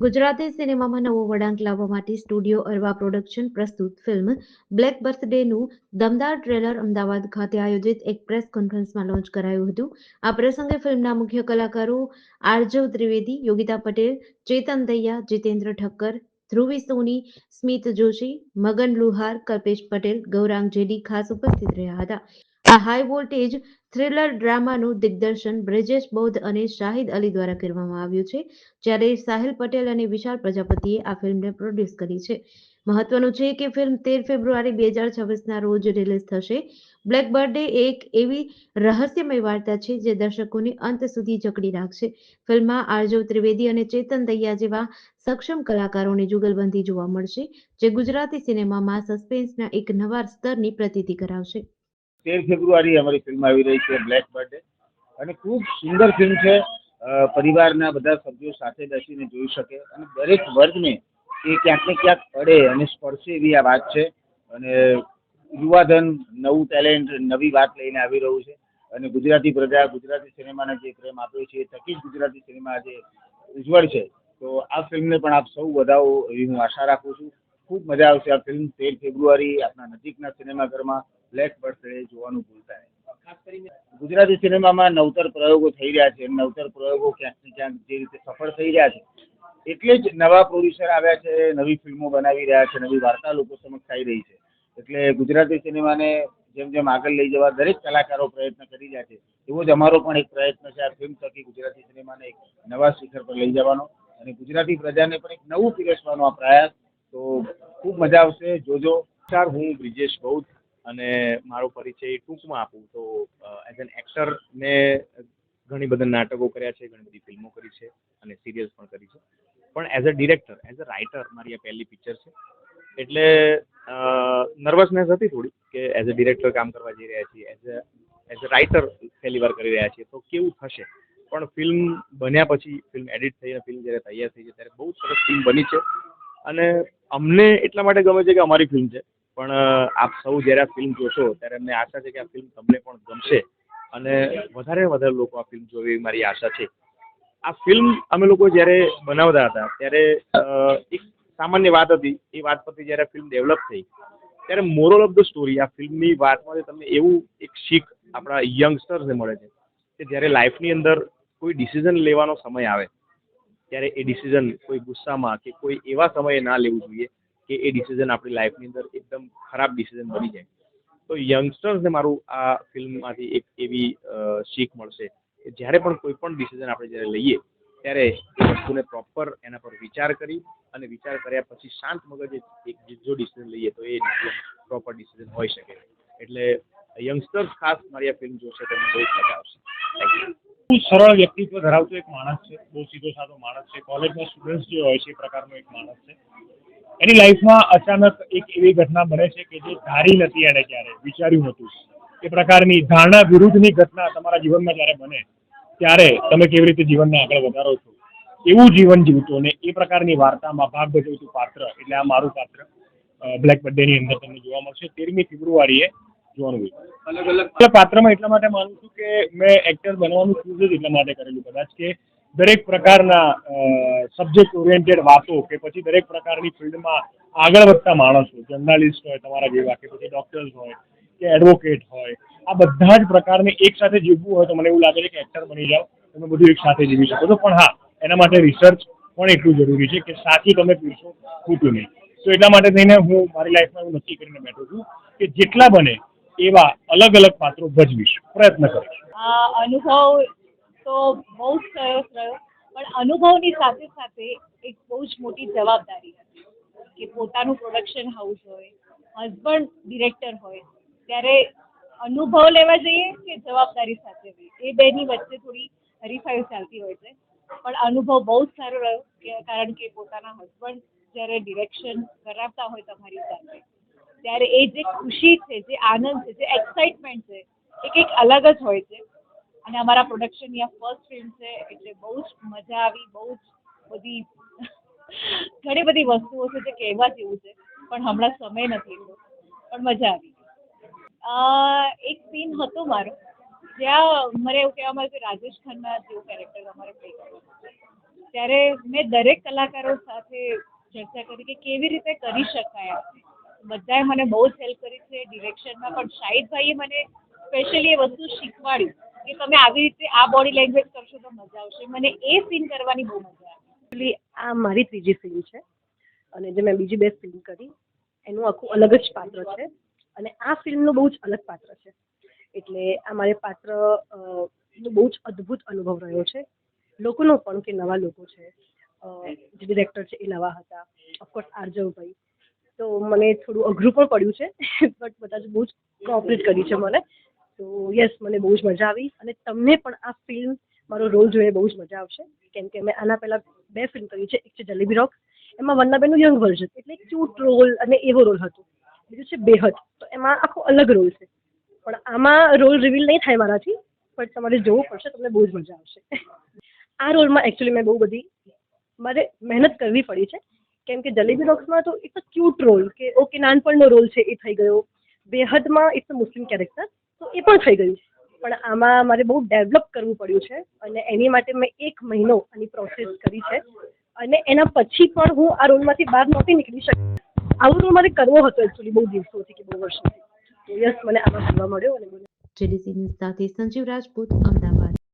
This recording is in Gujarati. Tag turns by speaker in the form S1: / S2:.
S1: ગુજરાતી સિનેમામાં નવો વળાંક લાવવા માટે સ્ટુડિયો અરવા પ્રોડક્શન પ્રસ્તુત ફિલ્મ બ્લેક બર્થડેનું દમદાર ટ્રેલર અમદાવાદ ખાતે આયોજિત એક પ્રેસ કોન્ફરન્સમાં લોન્ચ કરાયું હતું. આ પ્રસંગે ફિલ્મના મુખ્ય કલાકારો આરજવ ત્રિવેદી, યોગિતા પટેલ, ચેતન દૈયા, જીતેન્દ્ર ઠક્કર, ધ્રુવી સોની, સ્મિત જોશી, મગન લુહાર, કલ્પેશ પટેલ, ગૌરાંગ જેડી ખાસ ઉપસ્થિત રહ્યા હતા. આ હાઈ વોલ્ટેજ થ્રિલર ડ્રામાનું દિગ્દર્શન બ્રિજેશ બૌદ્ધ અને શાહિદ અલી દ્વારા કરવામાં આવ્યું છે, જ્યારે સાહિલ પટેલ અને વિશાલ પ્રજાપતિએ આ ફિલ્મને પ્રોડ્યુસ કરી છે. મહત્વનું છે કે ફિલ્મ તેર ફેબ્રુઆરી બે હજાર છવ્વીસના રોજ રિલીઝ થશે. બ્લેક બર્થડે એક એવી રહસ્યમય વાર્તા છે જે દર્શકોને અંત સુધી જકડી રાખશે. ફિલ્મમાં આરજવ ત્રિવેદી અને ચેતન દૈયા જેવા સક્ષમ કલાકારોની જુગલબંધી જોવા મળશે, જે ગુજરાતી સિનેમામાં સસ્પેન્સના એક નવા સ્તરની પ્રતીતિ કરાવશે.
S2: તેર ફેબ્રુઆરી અમારી ફિલ્મ આવી રહી છે બ્લેક બર્થડે અને ખૂબ સુંદર ફિલ્મ છે. પરિવારના બધા સભ્યો સાથે બેસીને જોઈ શકે અને દરેક વર્ગને એ ક્યાંક ને ક્યાંક પડે અને સ્પર્શે એવી આ વાત છે. અને યુવાધન, નવું ટેલેન્ટ નવી વાત લઈને આવી રહ્યું છે. અને ગુજરાતી પ્રજા, ગુજરાતી સિનેમાને જે પ્રેમ આપ્યો છે, એ થકી જ ગુજરાતી સિનેમા આજે ઉજ્જવળ છે. તો આ ફિલ્મને પણ આપ સૌ વધાવો એવી હું આશા રાખું છું. ખૂબ મજા આવશે આ ફિલ્મ. તેર ફેબ્રુઆરી આપણા નજીકના સિનેમાઘરમાં બ્લેક બર્થડે જોવાનું ભૂલતા નહીં. ખાસ કરીને ગુજરાતી સિનેમામાં નવતર પ્રયોગો થઈ રહ્યા છે. નવતર પ્રયોગો ક્યાંક ને ક્યાંક જે રીતે સફળ થઈ રહ્યા છે એટલે જ નવા પ્રોડ્યુસર આવ્યા છે નવી ફિલ્મો બનાવી રહ્યા છે નવી વાર્તા લોકો સમક્ષ આવી રહી છે. એટલે ગુજરાતી સિનેમાને જેમ જેમ આગળ લઈ જવા દરેક કલાકારો પ્રયત્ન કરી રહ્યા છે એવો જ અમારો પણ એક પ્રયત્ન છે આ ફિલ્મ થકી ગુજરાતી સિનેમાને એક નવા શિખર પર લઈ જવાનો અને ગુજરાતી પ્રજાને પણ એક નવું પીરસવાનો આ પ્રયાસ તો ખૂબ મજા આવશે. જોજો.
S3: નમસ્કાર હું, બ્રિજેશ બૌદ્ધ અને મારો પરિચય ટૂંકમાં આપું. તો એઝ એન એક્ટર મેં ઘણી બધા નાટકો કર્યા છે, ઘણી બધી ફિલ્મો કરી છે અને સિરિયલ્સ પણ કરી છે. પણ as a director as a writer મારી આ પહેલી પિક્ચર છે. એટલે નર્વસનેસ હતી થોડી કે એઝ અ ડિરેક્ટર કામ કરવા જઈ રહ્યા છીએ as a as a writer પહેલી વાર કરી રહ્યા છીએ. તો કેવું થશે? પણ ફિલ્મ બન્યા પછી ફિલ્મ એડિટ થઈ અને ફિલ્મ જ્યારે તૈયાર થઈ છે, ત્યારે બહુ સરસ ફિલ્મ બની છે. અને અમને એટલા માટે ગમે છે કે અમારી ફિલ્મ છે. પણ આપ સૌ જ્યારે આ ફિલ્મ જોશો, ત્યારે અમને આશા છે કે આ ફિલ્મ તમને પણ ગમશે. અને વધારે વધારે લોકો આ ફિલ્મ જોવે એવી મારી આશા છે. આ ફિલ્મ અમે લોકો જ્યારે બનાવતા હતા, ત્યારે એક સામાન્ય વાત હતી. એ વાત પરથી જ્યારે ફિલ્મ ડેવલપ થઈ, ત્યારે મોરલ ઓફ ધ સ્ટોરી આ ફિલ્મની વાતમાંથી તમને એવું એક શીખ આપણા યંગસ્ટર્સને મળે છે, કે જ્યારે લાઈફની અંદર કોઈ ડિસિઝન લેવાનો સમય આવે ત્યારે એ ડિસિઝન કોઈ ગુસ્સામાં કે કોઈ એવા સમયે ના લેવું જોઈએ કે એ ડિસિઝન આપણી લાઈફની અંદર એકદમ ખરાબ ડિસિઝન બની જાય. તો યંગસ્ટર્સને મારું આ ફિલ્મમાંથી એક એવી શીખ મળશે કે જ્યારે પણ કોઈ પણ ડિસિઝન આપણે જ્યારે લઈએ, ત્યારે એ વસ્તુને પ્રોપર એના પર વિચાર કરી અને વિચાર કર્યા પછી શાંત મગજે એક જો ડિસિઝન લઈએ તો એ પ્રોપર ડિસિઝન હોઈ શકે. એટલે યંગસ્ટર્સ ખાસ મારી આ ફિલ્મ જોશે તો બહુ મજા આવશે. થેન્ક યુ
S4: બહુ સરળ વ્યક્તિત્વ ધરાવતો એક માણસ છે. બહુ સીધો સાધો માણસ છે. કોલેજના સ્ટુડન્ટ્સ જે હોય છે એ પ્રકારનો એક માણસ છે. એની લાઈફમાં અચાનક એક એવી ઘટના બને છે કે જે ધારી નથી એણે ક્યારે, વિચાર્યું હતું એ પ્રકારની ધારણા વિરુદ્ધની ઘટના તમારા જીવનમાં જ્યારે બને, ત્યારે તમે કેવી રીતે જીવનને આગળ વધારો છો? એવું જીવન જીવતો ને એ પ્રકારની વાર્તામાં ભાગ ભજવતું પાત્ર, એટલે આ મારું પાત્ર બ્લેક બર્થડેની અંદર તમને જોવા મળશે. તેરમી ફેબ્રુઆરીએ જોવાનું અલગ અલગ પાત્રમાં એટલા માટે માનું છું કે મેં એક્ટર બનવાનું ચૂઝ જ એટલા માટે કરેલું. કદાચ કે દરેક પ્રકારના સબ્જેક્ટ ઓરિએન્ટેડ વાતો કે પછી દરેક પ્રકારની ફિલ્ડમાં આગળ વધતા માણસો જર્નાલિસ્ટ હોય તમારા જેવા કે પછી ડોક્ટર્સ હોય કે એડવોકેટ હોય આ બધા જ પ્રકારને એક સાથે જીવવું હોય તો મને એવું લાગે છે કે એક્ટર બની જાઓ. તમે બધું એક સાથે જીવી શકો છો. પણ હા એના માટે રિસર્ચ પણ એટલું જરૂરી છે કે સાચી તમે પીરશો ખોટું નહીં. તો એટલા માટે થઈને હું મારી લાઈફમાં એવું નક્કી કરીને બેઠો છું કે જેટલા બને એવા અલગ અલગ પાત્રો ભજવીશ. પ્રયત્ન કરીશ.
S5: અનુભવ તો બહુ જ સરસ રહ્યો, પણ અનુભવની સાથે સાથે એક બહુ જ મોટી જવાબદારી હતી કે પોતાનું પ્રોડક્શન હાઉસ હોય હસબન્ડ ડિરેક્ટર હોય, ત્યારે અનુભવ લેવા જઈએ કે જવાબદારી સાથે એ બેની વચ્ચે થોડી હરીફાઈ ચાલતી હોય છે, પણ અનુભવ બહુ જ સારો રહ્યો કારણ કે પોતાના હસબન્ડ જ્યારે ડિરેક્શન કરાવતા હોય તમારી સાથે ત્યારે એ જે ખુશી છે, જે આનંદ છે, જે એક્સાઇટમેન્ટ છે, એ કંઈક અલગ જ હોય છે. અને અમારા પ્રોડક્શનની આ ફર્સ્ટ ફિલ્મ છે, એટલે બહુ જ મજા આવી, બહુ જ બધી ઘણી બધી વસ્તુઓ છે જે કહેવા જેવું છે, પણ હમણાં સમય નથી એટલો. પણ મજા આવી એક સીન હતો મારો, જ્યાં મને એવું કહેવામાં આવ્યું કે રાજેશ ખન્ના જેવું કેરેક્ટર અમારે પ્લે ત્યારે મેં દરેક કલાકારો સાથે ચર્ચા કરી કે કેવી રીતે કરી શકાય બધાએ મને બહુ જ હેલ્પ કરી છે. ડિરેક્શનમાં પણ શાહિદભાઈએ મને સ્પેશિયલી એ વસ્તુ શીખવાડી કે તમે આવી રીતે આ બોડી લેંગ્વેજ કરશો તો મજા આવશે. મને એ સીન કરવાની બહુ મજા આવી.
S6: એકચ્યુઅલી આ મારી ત્રીજી ફિલ્મ છે અને જે મેં બીજી બે ફિલ્મ કરી, એનું આખું અલગ જ પાત્ર છે અને આ ફિલ્મનું બહુ જ અલગ પાત્ર છે. એટલે આ મારે પાત્ર બહુ જ અદ્ભુત અનુભવ રહ્યો છે. લોકોનો પણ કે નવા લોકો છે. જે ડિરેક્ટર છે એ નવા હતા. ઓફકોર્સ આર્જવભાઈ. તો મને થોડું અઘરું પણ પડ્યું છે બટ બધા જ બહુ જ કોઓપરેટ કરી છે મને. તો યસ મને બહુ જ મજા આવી અને તમને પણ આ ફિલ્મ મારો રોલ જોઈએ બહુ જ મજા આવશે. કેમ કે મેં આના પહેલા બે ફિલ્મ કરી છે, એક છે જલેબી રોક એમાં વંદનાબેનનું યંગ વર્ઝન એટલે ક્યુટ રોલ અને એવો રોલ હતો. બીજું છે બેહદ, તો એમાં આખો અલગ રોલ છે. પણ આમાં રોલ રિવીલ નહીં થાય મારાથી પણ તમારે જોવું પડશે, તમને બહુ જ મજા આવશે. આ રોલમાં એકચ્યુઅલી મેં બહુ બધી મારે મહેનત કરવી પડી છે કેમ કે જલેબી રોક્સમાં તો ઇટ્સ અ ક્યુટ રોલ કે ઓકે નાનપણનો રોલ છે એ થઈ ગયો. બેહદમાં ઇટ્સ અ મુસ્લિમ કેરેક્ટર તો એ પણ થઈ ગયું. પણ આમાં મારે બહુ ડેવલપ કરવું પડ્યું છે અને એની માટે મેં એક મહિનો આની પ્રોસેસ કરી છે. અને એના પછી પણ હું આ રોલમાંથી બહાર નહોતી નીકળી શકી. આવો રોલ મારે કરવો હતો એકચ્યુઅલી બહુ દિવસોથી કે બહુ વર્ષોથી. તો યસ મને આમાં જોવા મળ્યો અને
S1: સંજીવ રાજપૂત, અમદાવાદ.